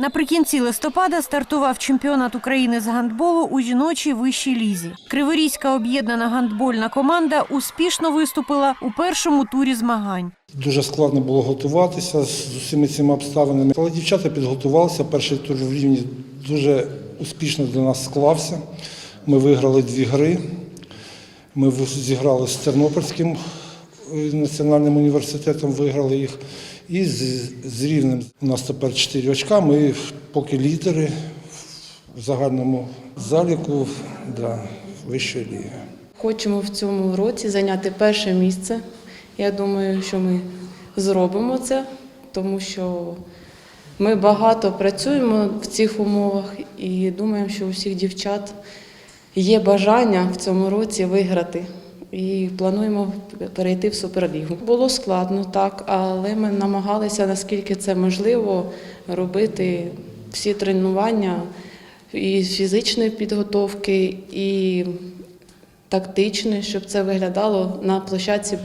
Наприкінці листопада стартував чемпіонат України з гандболу у жіночій вищій лізі. Криворізька об'єднана гандбольна команда успішно виступила у першому турі змагань. Дуже складно було готуватися з усіма цими обставинами. Але дівчата підготувалися. Перший тур в рівні дуже успішно для нас склався. Ми виграли дві гри. Ми зіграли з Тернопільським е, національним університетом, виграли їх. І з, з рівнем у нас тепер 4 очка. Ми поки лідери в загальному заліку для вищої ліги. Хочемо в цьому році зайняти перше місце. Я думаю, що ми зробимо це, тому що ми багато працюємо в цих умовах і думаємо, що у всіх дівчат є бажання в цьому році виграти. І плануємо перейти в суперлігу. Було складно, так, але ми намагалися, наскільки це можливо, робити всі тренування і фізичної підготовки, і тактичної, щоб це виглядало на площадці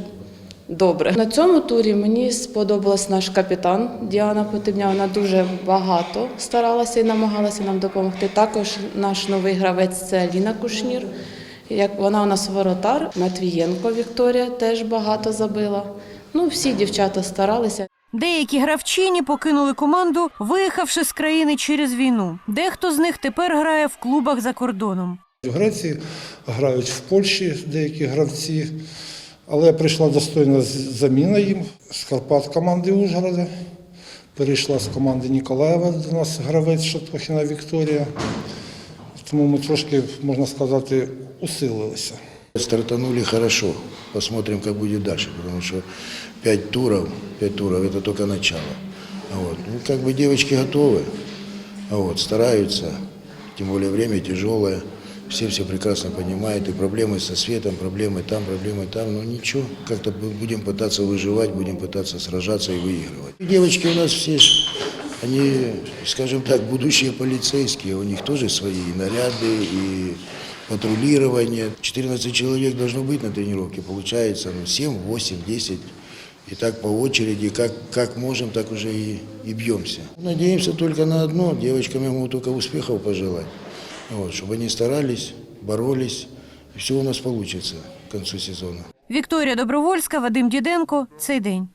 добре. На цьому турі мені сподобалась наш капітан Діана Потебня. Вона дуже багато старалася і намагалася нам допомогти. Також наш новий гравець це Ліна Кушнір. Як вона у нас воротар, Матвієнко Вікторія теж багато забила. Ну, всі дівчата старалися. Деякі гравчині покинули команду, виїхавши з країни через війну. Дехто з них тепер грає в клубах за кордоном. В Греції грають в Польщі деякі гравці, але прийшла достойна заміна їм з Карпат команди Ужгорода. Перейшла з команди Ніколаєва до нас гравець Шатохіна Вікторія. Тому ми трошки, можна сказати, усилилися. Стартанули хорошо. Посмотрим, как будет дальше, потому что пять туров, пять туров это только начало. Вот. Ну, как бы девочки готовы, вот, стараются, тем более время тяжелое, все все прекрасно понимают, и проблемы со светом, проблемы там, проблемы там, но ничего, как-то бу- будем пытаться выживать, будем пытаться сражаться и выигрывать. Девочки у нас все, они, скажем так, будущие полицейские, у них тоже свои наряды, и патрулирование. 14 человек должно быть на тренировке, получается ну, 7, 8, 10. И так по очереди, как, как можем, так уже и, и бьемся. Надеемся только на одно, девочкам я могу только успехов пожелать. Вот, чтобы они старались, боролись, и все у нас получится к концу сезона. Вікторія Добровольська, Вадим Діденко. Цей день.